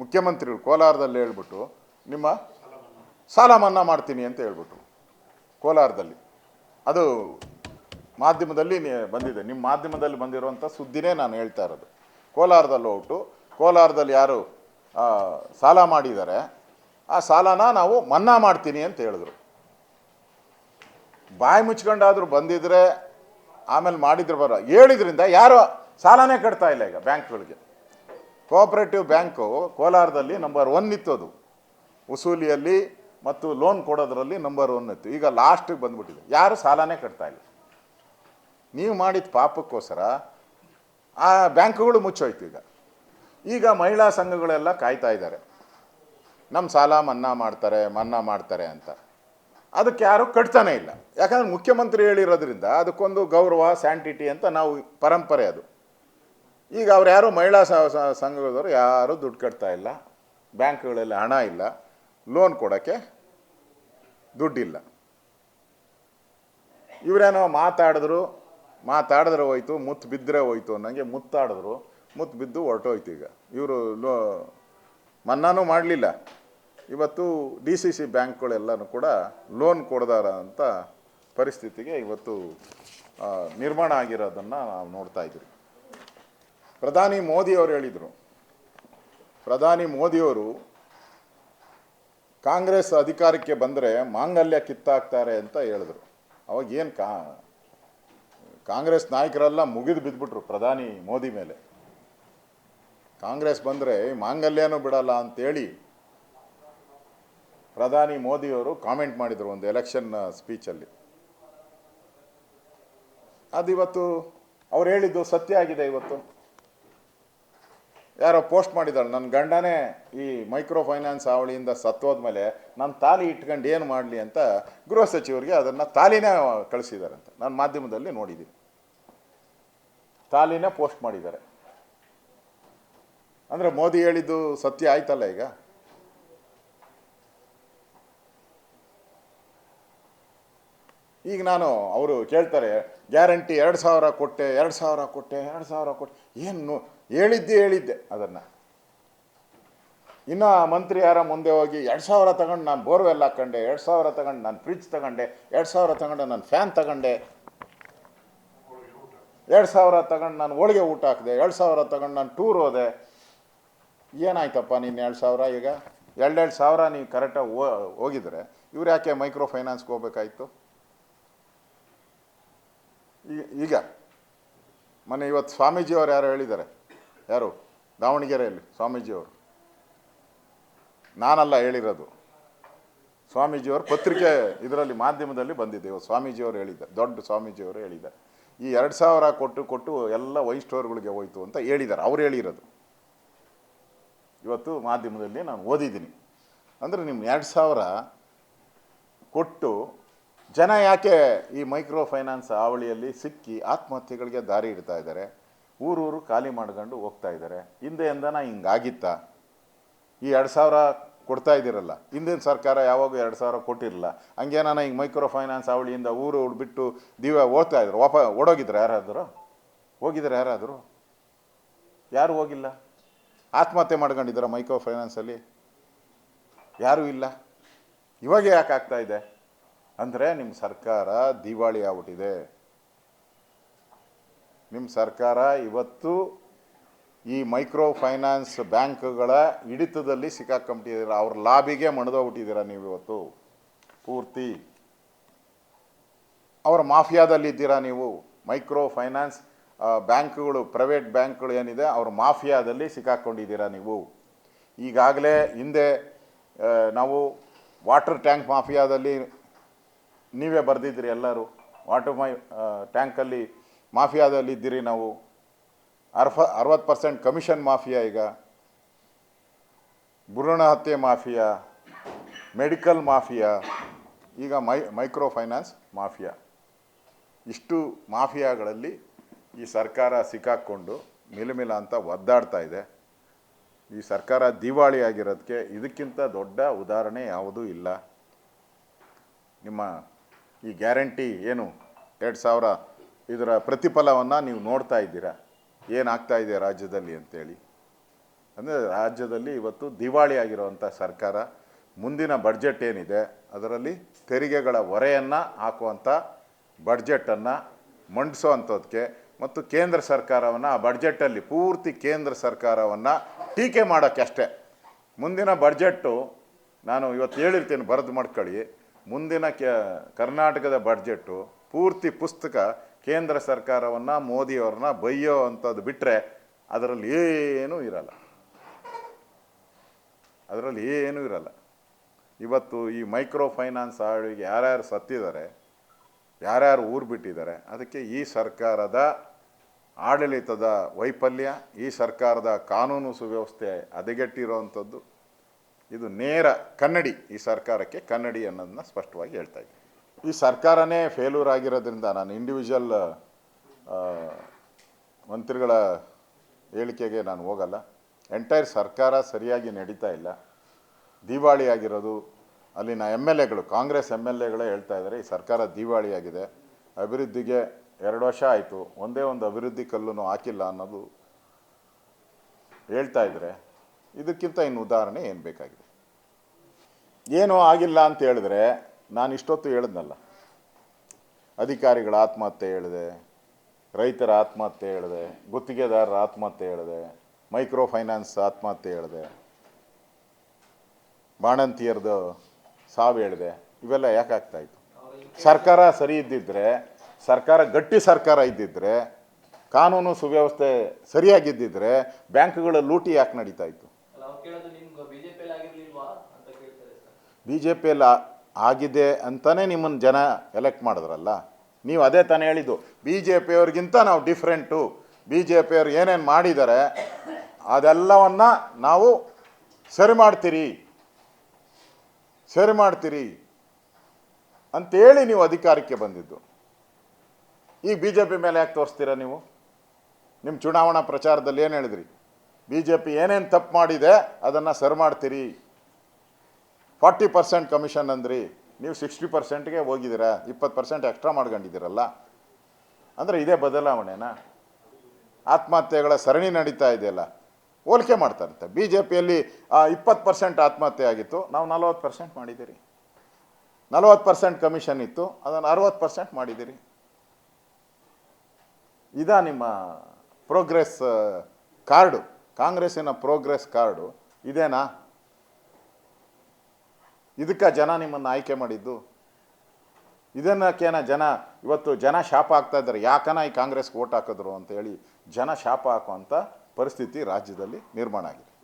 ಮುಖ್ಯಮಂತ್ರಿಗಳು ಕೋಲಾರದಲ್ಲಿ ಹೇಳ್ಬಿಟ್ಟು ನಿಮ್ಮ ಸಾಲ ಮನ್ನಾ ಮಾಡ್ತೀನಿ ಅಂತ ಹೇಳ್ಬಿಟ್ರು ಕೋಲಾರದಲ್ಲಿ. ಅದು ಮಾಧ್ಯಮದಲ್ಲಿ ಬಂದಿದೆ. ನಿಮ್ಮ ಮಾಧ್ಯಮದಲ್ಲಿ ಬಂದಿರುವಂಥ ಸುದ್ದಿನೇ ನಾನು ಹೇಳ್ತಾ ಇರೋದು. ಕೋಲಾರದಲ್ಲಿ ಹೋಗ್ಬಿಟ್ಟು ಕೋಲಾರದಲ್ಲಿ ಯಾರು ಸಾಲ ಮಾಡಿದ್ದಾರೆ, ಆ ಸಾಲನ ನಾವು ಮನ್ನಾ ಮಾಡ್ತೀನಿ ಅಂತ ಹೇಳಿದ್ರು. ಬಾಯಿ ಮುಚ್ಕೊಂಡಾದರೂ ಬಂದಿದ್ರೆ ಆಮೇಲೆ ಮಾಡಿದ್ರೆ ಬರೋ ಹೇಳಿದ್ರಿಂದ ಯಾರು ಸಾಲನೇ ಕಟ್ತಾ ಇಲ್ಲ ಈಗ ಬ್ಯಾಂಕ್ಗಳಿಗೆ. ಕೋಆಪರೇಟಿವ್ ಬ್ಯಾಂಕು ಕೋಲಾರದಲ್ಲಿ ನಂಬರ್ ಒನ್ ಇತ್ತು ಅದು ವಸೂಲಿಯಲ್ಲಿ ಮತ್ತು ಲೋನ್ ಕೊಡೋದ್ರಲ್ಲಿ ನಂಬರ್ ಒನ್ ಇತ್ತು. ಈಗ ಲಾಸ್ಟಿಗೆ ಬಂದ್ಬಿಟ್ಟಿದೆ. ಯಾರು ಸಾಲನೇ ಕಟ್ತಾ ಇಲ್ಲ. ನೀವು ಮಾಡಿದ ಪಾಪಕ್ಕೋಸ್ಕರ ಆ ಬ್ಯಾಂಕುಗಳು ಮುಚ್ಚೋಯ್ತು ಈಗ. ಈಗ ಮಹಿಳಾ ಸಂಘಗಳೆಲ್ಲ ಕಾಯ್ತಾ ಇದ್ದಾರೆ. ನಮ್ಮ ಸಾಲ ಮನ್ನಾ ಮಾಡ್ತಾರೆ ಮನ್ನಾ ಮಾಡ್ತಾರೆ ಅಂತ. ಅದಕ್ಕೆ ಯಾರು ಕಟ್ತಾನೆ ಇಲ್ಲ. ಯಾಕಂದ್ರೆ ಮುಖ್ಯಮಂತ್ರಿ ಹೇಳಿರೋದ್ರಿಂದ ಅದಕ್ಕೊಂದು ಗೌರವ ಸ್ಯಾಂಟಿಟಿ ಅಂತ ನಾವು ಪರಂಪರೆ ಅದು. ಈಗ ಅವ್ರು ಯಾರು ಮಹಿಳಾ ಸಂಘದವರು ಯಾರೂ ದುಡ್ಡು ಕಟ್ತಾ ಇಲ್ಲ. ಬ್ಯಾಂಕ್ಗಳಲ್ಲಿ ಹಣ ಇಲ್ಲ. ಲೋನ್ ಕೊಡೋಕ್ಕೆ ದುಡ್ಡಿಲ್ಲ. ಇವರೇನೋ ಮಾತಾಡಿದ್ರು, ಮಾತಾಡಿದ್ರೆ ಹೋಯ್ತು, ಮುತ್ತು ಬಿದ್ದರೆ ಹೋಯ್ತು ಅನ್ನಂಗೆ ಮುತ್ತಾಡಿದ್ರು. ಮುತ್ತು ಬಿದ್ದು ಹೊರಟೋಯ್ತು ಈಗ. ಇವರು ಲೋ, ಮನ್ನಾನೂ ಮಾಡಲಿಲ್ಲ. ಇವತ್ತು ಡಿ ಸಿ ಸಿ ಬ್ಯಾಂಕ್ಗಳೆಲ್ಲನೂ ಕೂಡ ಲೋನ್ ಕೊಡ್ದಾರ ಅಂತ ಪರಿಸ್ಥಿತಿಗೆ ಇವತ್ತು ನಿರ್ಮಾಣ ಆಗಿರೋದನ್ನು ನಾವು ನೋಡ್ತಾ ಇದ್ದೀವಿ. ಪ್ರಧಾನಿ ಮೋದಿಯವರು ಹೇಳಿದರು. ಪ್ರಧಾನಿ ಮೋದಿಯವರು ಕಾಂಗ್ರೆಸ್ ಅಧಿಕಾರಕ್ಕೆ ಬಂದರೆ ಮಾಂಗಲ್ಯ ಕಿತ್ತಾಕ್ತಾರೆ ಅಂತ ಹೇಳಿದ್ರು. ಅವಾಗ ಏನು ಕಾ, ಕಾಂಗ್ರೆಸ್ ನಾಯಕರೆಲ್ಲ ಮುಗಿದು ಬಿದ್ದುಬಿಟ್ರು ಪ್ರಧಾನಿ ಮೋದಿ ಮೇಲೆ. ಕಾಂಗ್ರೆಸ್ ಬಂದರೆ ಮಾಂಗಲ್ಯನೂ ಬಿಡಲ್ಲ ಅಂತೇಳಿ ಪ್ರಧಾನಿ ಮೋದಿಯವರು ಕಾಮೆಂಟ್ ಮಾಡಿದರು ಒಂದು ಎಲೆಕ್ಷನ್ ಸ್ಪೀಚಲ್ಲಿ. ಅದು ಇವತ್ತು ಅವ್ರು ಹೇಳಿದ್ದು ಸತ್ಯ ಆಗಿದೆ ಇವತ್ತು. ಯಾರೋ ಪೋಸ್ಟ್ ಮಾಡಿದಾಳೆ ನನ್ನ ಗಂಡನೇ ಈ ಮೈಕ್ರೋ ಫೈನಾನ್ಸ್ ಹಾವಳಿಯಿಂದ ಸತ್ತೋದ್ಮೇಲೆ ನಾನು ತಾಲಿ ಇಟ್ಕೊಂಡು ಏನು ಮಾಡಲಿ ಅಂತ ಗೃಹ ಸಚಿವರಿಗೆ ಅದನ್ನು ತಾಲಿನೇ ಕಳಿಸಿದಾರಂತೆ ನಾನು ಮಾಧ್ಯಮದಲ್ಲಿ ನೋಡಿದ್ದೀನಿ. ತಾಲಿನೇ ಪೋಸ್ಟ್ ಮಾಡಿದ್ದಾರೆ. ಅಂದರೆ ಮೋದಿ ಹೇಳಿದ್ದು ಸತ್ಯ ಆಯ್ತಲ್ಲ ಈಗ? ಈಗ ನಾನು ಅವರು ಕೇಳ್ತಾರೆ, ಗ್ಯಾರಂಟಿ ಎರಡು ಸಾವಿರ ಕೊಟ್ಟೆ, ಎರಡು ಸಾವಿರ ಕೊಟ್ಟೆ, ಎರಡು ಸಾವಿರ ಕೊಟ್ಟೆ. ಏನು ಹೇಳಿದ್ದೆ ಹೇಳಿದ್ದೆ ಅದನ್ನು. ಇನ್ನು ಮಂತ್ರಿ ಯಾರ ಮುಂದೆ ಹೋಗಿ, ಎರಡು ಸಾವಿರ ತಗೊಂಡು ನಾನು ಬೋರ್ವೆಲ್ ಹಾಕ್ಕೊಂಡೆ ಎರಡು ಸಾವಿರ ತಗೊಂಡು ನಾನು ಫ್ರಿಜ್ ತಗೊಂಡೆ, ಎರಡು ಸಾವಿರ ತಗೊಂಡು ನಾನು ಫ್ಯಾನ್ ತಗೊಂಡೆ, ಎರಡು ಸಾವಿರ ತಗೊಂಡು ನಾನು ಹೋಳಿಗೆ ಊಟ ಹಾಕಿದೆ, ಎರಡು ಸಾವಿರ ತಗೊಂಡು ನಾನು ಟೂರ್ ಹೋದೆ. ಏನಾಯ್ತಪ್ಪ ನೀನು ಎರಡು ಸಾವಿರ ಈಗ? ಎರಡೆರಡು ಸಾವಿರ ನೀವು ಕರೆಕ್ಟಾಗಿ ಹೋಗಿದ್ರೆ, ಇವ್ರು ಯಾಕೆ ಮೈಕ್ರೋ ಫೈನಾನ್ಸ್ಗೆ ಹೋಗ್ಬೇಕಾಯ್ತು? ಈಗ, ಮೊನ್ನೆ ಇವತ್ತು ಸ್ವಾಮೀಜಿಯವರು ಯಾರು ಹೇಳಿದ್ದಾರೆ. ಯಾರು? ದಾವಣಗೆರೆಯಲ್ಲಿ ಸ್ವಾಮೀಜಿಯವರು. ನಾನಲ್ಲ ಹೇಳಿರೋದು. ಸ್ವಾಮೀಜಿಯವರು ಪತ್ರಿಕೆ ಇದರಲ್ಲಿ ಮಾಧ್ಯಮದಲ್ಲಿ ಬಂದಿದೆ. ಇವತ್ತು ಸ್ವಾಮೀಜಿಯವರು ಹೇಳಿದ್ದ ದೊಡ್ಡ ಸ್ವಾಮೀಜಿಯವರು ಹೇಳಿದ್ದಾರೆ. ಈ ಎರಡು ಸಾವಿರ ಕೊಟ್ಟು ಕೊಟ್ಟು ಎಲ್ಲ ವೈ ಹೋಯಿತು ಹೋಯ್ತು ಅಂತ ಹೇಳಿದ್ದಾರೆ. ಅವ್ರು ಹೇಳಿರೋದು. ಇವತ್ತು ಮಾಧ್ಯಮದಲ್ಲಿ ನಾನು ಓದಿದ್ದೀನಿ. ಅಂದರೆ ನಿಮ್ಮ ಎರಡು ಸಾವಿರ ಕೊಟ್ಟು ಜನ ಯಾಕೆ ಈ ಮೈಕ್ರೋ ಫೈನಾನ್ಸ್ ಹಾವಳಿಯಲ್ಲಿ ಸಿಕ್ಕಿ ಆತ್ಮಹತ್ಯೆಗಳಿಗೆ ದಾರಿ ಇಡ್ತಾ ಇದ್ದಾರೆ? ಊರೂರು ಖಾಲಿ ಮಾಡ್ಕೊಂಡು ಹೋಗ್ತಾ ಇದ್ದಾರೆ. ಹಿಂದೆಯಿಂದನ ಹಿಂಗಾಗಿತ್ತಾ? ಈ ಎರಡು ಸಾವಿರ ಕೊಡ್ತಾ ಇದ್ದೀರಲ್ಲ, ಹಿಂದಿನ ಸರ್ಕಾರ ಯಾವಾಗ ಎರಡು ಸಾವಿರ ಕೊಟ್ಟಿರಲಿಲ್ಲ. ಹಂಗೇನಾನ ಈಗ ಮೈಕ್ರೋ ಫೈನಾನ್ಸ್ ಅವಳಿಯಿಂದ ಊರು ಬಿಟ್ಟು ದಿವ್ಯ ಓದ್ತಾ ಇದ್ರು? ವಾಪ, ಓಡೋಗಿದ್ರು ಯಾರಾದರೂ? ಹೋಗಿದ್ರೆ ಯಾರಾದರೂ? ಯಾರು ಹೋಗಿಲ್ಲ? ಆತ್ಮಹತ್ಯೆ ಮಾಡ್ಕೊಂಡಿದ್ದಾರೆ ಮೈಕ್ರೋ ಫೈನಾನ್ಸಲ್ಲಿ ಯಾರೂ ಇಲ್ಲ? ಇವಾಗ ಯಾಕೆ ಆಗ್ತಾ ಇದೆ? ಅಂದರೆ ನಿಮ್ಮ ಸರ್ಕಾರ ದಿವಾಳಿ ಆಗ್ಬಿಟ್ಟಿದೆ. ನಿಮ್ಮ ಸರ್ಕಾರ ಇವತ್ತು ಈ ಮೈಕ್ರೋ ಫೈನಾನ್ಸ್ ಬ್ಯಾಂಕ್ಗಳ ಹಿಡಿತದಲ್ಲಿ ಸಿಕ್ಕಾಕೊಂಬಿಟ್ಟಿದ್ದೀರ? ಅವ್ರ ಲಾಬಿಗೆ ಮಣಿದೋಗ್ಬಿಟ್ಟಿದ್ದೀರ ನೀವು ಇವತ್ತು? ಪೂರ್ತಿ. ಅವರ ಮಾಫಿಯಾದಲ್ಲಿದ್ದೀರಾ ನೀವು? ಮೈಕ್ರೋ ಫೈನಾನ್ಸ್ ಬ್ಯಾಂಕ್ಗಳು, ಪ್ರೈವೇಟ್ ಬ್ಯಾಂಕ್ಗಳು ಏನಿದೆ, ಅವ್ರ ಮಾಫಿಯಾದಲ್ಲಿ ಸಿಕ್ಕಾಕೊಂಡಿದ್ದೀರಾ ನೀವು? ಈಗಾಗಲೇ ಹಿಂದೆ ನಾವು ವಾಟರ್ ಟ್ಯಾಂಕ್ ಮಾಫಿಯಾದಲ್ಲಿ ನೀವೇ ಬರೆದಿದ್ದೀರಿ ಎಲ್ಲರೂ. ವಾಟರ್ ಮೈ ಟ್ಯಾಂಕಲ್ಲಿ ಮಾಫಿಯಾದಲ್ಲಿ ಇದ್ದೀರಿ ನಾವು. ಅರ್ಫ, ಅರವತ್ತು ಪರ್ಸೆಂಟ್ ಕಮಿಷನ್ ಮಾಫಿಯಾ ಈಗ. ಭ್ರೂಣ ಹತ್ಯೆ ಮಾಫಿಯಾ. Medical mafia. ಈಗ ಮೈ ಮೈಕ್ರೋ ಫೈನಾನ್ಸ್ ಮಾಫಿಯಾ. ಇಷ್ಟು ಮಾಫಿಯಾಗಳಲ್ಲಿ ಈ ಸರ್ಕಾರ ಸಿಕ್ಕಾಕ್ಕೊಂಡು ಮಿಲಮಿಲ ಅಂತ ಒದ್ದಾಡ್ತಾ ಇದೆ. ಈ ಸರ್ಕಾರ ದಿವಾಳಿ ಆಗಿರೋದಕ್ಕೆ ಇದಕ್ಕಿಂತ ದೊಡ್ಡ ಉದಾಹರಣೆ ಯಾವುದೂ ಇಲ್ಲ. ನಿಮ್ಮ ಈ ಗ್ಯಾರಂಟಿ ಏನು? ಎರಡು ಸಾವಿರ ಇದರ ಪ್ರತಿಫಲವನ್ನು ನೀವು ನೋಡ್ತಾ ಇದ್ದೀರಾ? ಏನಾಗ್ತಾ ಇದೆ ರಾಜ್ಯದಲ್ಲಿ ಅಂತೇಳಿ. ಅಂದರೆ ರಾಜ್ಯದಲ್ಲಿ ಇವತ್ತು ದಿವಾಳಿ ಆಗಿರುವಂಥ ಸರ್ಕಾರ, ಮುಂದಿನ ಬಡ್ಜೆಟ್ ಏನಿದೆ, ಅದರಲ್ಲಿ ತೆರಿಗೆಗಳ ಹೊರೆಯನ್ನು ಹಾಕುವಂಥ ಬಡ್ಜೆಟನ್ನು ಮಂಡಿಸೋ ಅಂಥದ್ದಕ್ಕೆ ಮತ್ತು ಕೇಂದ್ರ ಸರ್ಕಾರವನ್ನು ಆ ಬಡ್ಜೆಟಲ್ಲಿ ಪೂರ್ತಿ ಕೇಂದ್ರ ಸರ್ಕಾರವನ್ನು ಟೀಕೆ ಮಾಡೋಕ್ಕೆ ಅಷ್ಟೇ ಮುಂದಿನ ಬಡ್ಜೆಟ್ಟು ನಾನು ಇವತ್ತು ಹೇಳಿರ್ತೀನಿ, ಬರೆದು ಮಾಡ್ಕೊಳ್ಳಿ. ಮುಂದಿನ ಕರ್ನಾಟಕದ ಬಡ್ಜೆಟ್ಟು ಪೂರ್ತಿ ಪುಸ್ತಕ ಕೇಂದ್ರ ಸರ್ಕಾರವನ್ನು, ಮೋದಿಯವ್ರನ್ನ ಬೈಯೋ ಅಂಥದ್ದು ಬಿಟ್ಟರೆ ಅದರಲ್ಲಿ ಏನೂ ಇರಲ್ಲ. ಅದರಲ್ಲಿ ಏನೂ ಇರಲ್ಲ. ಇವತ್ತು ಈ ಮೈಕ್ರೋ ಫೈನಾನ್ಸ್ ಆಳಿಗೆ ಯಾರ್ಯಾರು ಸತ್ತಿದ್ದಾರೆ, ಯಾರ್ಯಾರು ಊರು ಬಿಟ್ಟಿದ್ದಾರೆ, ಅದಕ್ಕೆ ಈ ಸರ್ಕಾರದ ಆಡಳಿತದ ವೈಫಲ್ಯ, ಈ ಸರ್ಕಾರದ ಕಾನೂನು ಸುವ್ಯವಸ್ಥೆ ಹದಗೆಟ್ಟಿರೋವಂಥದ್ದು ಇದು ನೇರ ಕನ್ನಡಿ, ಈ ಸರ್ಕಾರಕ್ಕೆ ಕನ್ನಡಿ ಅನ್ನೋದನ್ನ ಸ್ಪಷ್ಟವಾಗಿ ಹೇಳ್ತಾ ಇದ್ದೀನಿ ಈ ಸರ್ಕಾರನೇ ಫೇಲ್ಯೂರ್ ಆಗಿರೋದ್ರಿಂದ ನಾನು ಇಂಡಿವಿಜುವಲ್ ಮಂತ್ರಿಗಳ ಹೇಳಿಕೆಗೆ ನಾನು ಹೋಗಲ್ಲ. ಎಂಟೈರ್ ಸರ್ಕಾರ ಸರಿಯಾಗಿ ನಡೀತಾ ಇಲ್ಲ. ದಿವಾಳಿ ಆಗಿರೋದು, ಅಲ್ಲಿನ ಎಂ ಎಲ್ ಎಗಳು ಕಾಂಗ್ರೆಸ್ ಎಂ ಎಲ್ ಎಗಳೇ ಹೇಳ್ತಾ ಇದ್ದಾರೆ, ಈ ಸರ್ಕಾರ ದಿವಾಳಿಯಾಗಿದೆ ಅಭಿವೃದ್ಧಿಗೆ ಎರಡು ವರ್ಷ ಆಯಿತು, ಒಂದೇ ಒಂದು ಅಭಿವೃದ್ಧಿ ಕಲ್ಲೂ ಹಾಕಿಲ್ಲ ಅನ್ನೋದು ಹೇಳ್ತಾ ಇದ್ದಾರೆ ಇದಕ್ಕಿಂತ ಇನ್ನು ಉದಾಹರಣೆ ಏನು ಬೇಕಾಗಿದೆ? ಏನೂ ಆಗಿಲ್ಲ ಅಂತ ಹೇಳಿದ್ರೆ ನಾನು ಇಷ್ಟೊತ್ತು ಹೇಳಿದ್ನಲ್ಲ. ಅಧಿಕಾರಿಗಳ ಆತ್ಮಹತ್ಯೆ ಹೇಳಿದೆ, ರೈತರ ಆತ್ಮಹತ್ಯೆ ಹೇಳಿದೆ, ಗುತ್ತಿಗೆದಾರರ ಆತ್ಮಹತ್ಯೆ ಹೇಳಿದೆ ಮೈಕ್ರೋ ಫೈನಾನ್ಸ್ ಆತ್ಮಹತ್ಯೆ ಹೇಳಿದೆ, ಬಾಣಂತಿಯರದು ಸಾವು ಹೇಳಿದೆ, ಇವೆಲ್ಲ ಯಾಕೆ ಆಗ್ತಾ ಇತ್ತು? ಸರ್ಕಾರ ಸರಿ ಇದ್ದಿದ್ರೆ, ಸರ್ಕಾರ ಗಟ್ಟಿ ಸರ್ಕಾರ ಇದ್ದಿದ್ರೆ, ಕಾನೂನು ಸುವ್ಯವಸ್ಥೆ ಸರಿಯಾಗಿದ್ದಿದ್ದರೆ ಬ್ಯಾಂಕ್ಗಳ ಲೂಟಿ ಯಾಕೆ ನಡೀತಾ ಇತ್ತು? ಬಿ ಜೆ ಪಿಯಲ್ಲಿ ಆಗಿದೆ ಅಂತಲೇ ನಿಮ್ಮನ್ನು ಜನ ಎಲೆಕ್ಟ್ ಮಾಡಿದ್ರಲ್ಲ? ನೀವು ಅದೇ ತಾನೇ ಹೇಳಿದ್ದು ಬಿ ಜೆ ಪಿಯವ್ರಿಗಿಂತ ನಾವು ಡಿಫ್ರೆಂಟು ಬಿ ಜೆ ಪಿಯವ್ರು ಏನೇನು ಮಾಡಿದ್ದಾರೆ ಅದೆಲ್ಲವನ್ನ ನಾವು ಸರಿ ಮಾಡ್ತೀರಿ. ಸರಿ ಮಾಡ್ತೀರಿ ಅಂತೇಳಿ ನೀವು ಅಧಿಕಾರಕ್ಕೆ ಬಂದಿದ್ದು. ಈಗ ಬಿ ಜೆ ಪಿ ಮೇಲೆ ಯಾಕೆ ತೋರಿಸ್ತೀರಾ ನೀವು? ನಿಮ್ಮ ಚುನಾವಣಾ ಪ್ರಚಾರದಲ್ಲಿ ಏನು ಹೇಳಿದ್ರಿ? ಬಿ ಜೆ ಪಿ ಏನೇನು ತಪ್ಪು ಮಾಡಿದೆ, ಅದನ್ನು ಸರಿ ಮಾಡ್ತೀರಿ. ಫಾರ್ಟಿ ಪರ್ಸೆಂಟ್ ಕಮಿಷನ್ ಅಂದ್ರಿ. ನೀವು ಸಿಕ್ಸ್ಟಿ ಪರ್ಸೆಂಟ್ಗೆ ಹೋಗಿದ್ದೀರಾ, ಇಪ್ಪತ್ತು ಪರ್ಸೆಂಟ್ ಎಕ್ಸ್ಟ್ರಾ ಮಾಡ್ಕೊಂಡಿದ್ದೀರಲ್ಲ. ಅಂದರೆ ಇದೇ ಬದಲಾವಣೆನಾ? ಆತ್ಮಹತ್ಯೆಗಳ ಸರಣಿ ನಡೀತಾ ಇದೆಯಲ್ಲ, ಹೋಲಿಕೆ ಮಾಡ್ತಾರಂತೆ. ಬಿ ಜೆ ಪಿಯಲ್ಲಿ ಇಪ್ಪತ್ತು ಪರ್ಸೆಂಟ್ ಆತ್ಮಹತ್ಯೆ ಆಗಿತ್ತು, ನಾವು ನಲವತ್ತು ಪರ್ಸೆಂಟ್ ಮಾಡಿದ್ದೀರಿ. ನಲವತ್ತು ಪರ್ಸೆಂಟ್ ಕಮಿಷನ್ ಇತ್ತು, ಅದನ್ನು ಅರವತ್ತು ಪರ್ಸೆಂಟ್ ಮಾಡಿದ್ದೀರಿ. ಇದಾ ನಿಮ್ಮ ಪ್ರೋಗ್ರೆಸ್ ಕಾರ್ಡು. ಕಾಂಗ್ರೆಸ್ಸಿನ ಪ್ರೋಗ್ರೆಸ್ ಕಾರ್ಡು ಇದೇನಾ? ಇದಕ್ಕೆ ಜನ ನಿಮ್ಮನ್ನು ಆಯ್ಕೆ ಮಾಡಿದ್ದು? ಇದನ್ನಕ್ಕೇನ ಜನ ಇವತ್ತು ಜನ ಶಾಪ ಆಗ್ತಾ ಇದ್ದಾರೆ, ಯಾಕನ ಈ ಕಾಂಗ್ರೆಸ್ಗೆ ಓಟ್ ಹಾಕಿದ್ರು ಅಂತ ಹೇಳಿ ಜನ ಶಾಪ ಹಾಕುವಂಥ ಪರಿಸ್ಥಿತಿ ರಾಜ್ಯದಲ್ಲಿ ನಿರ್ಮಾಣ ಆಗಿದೆ.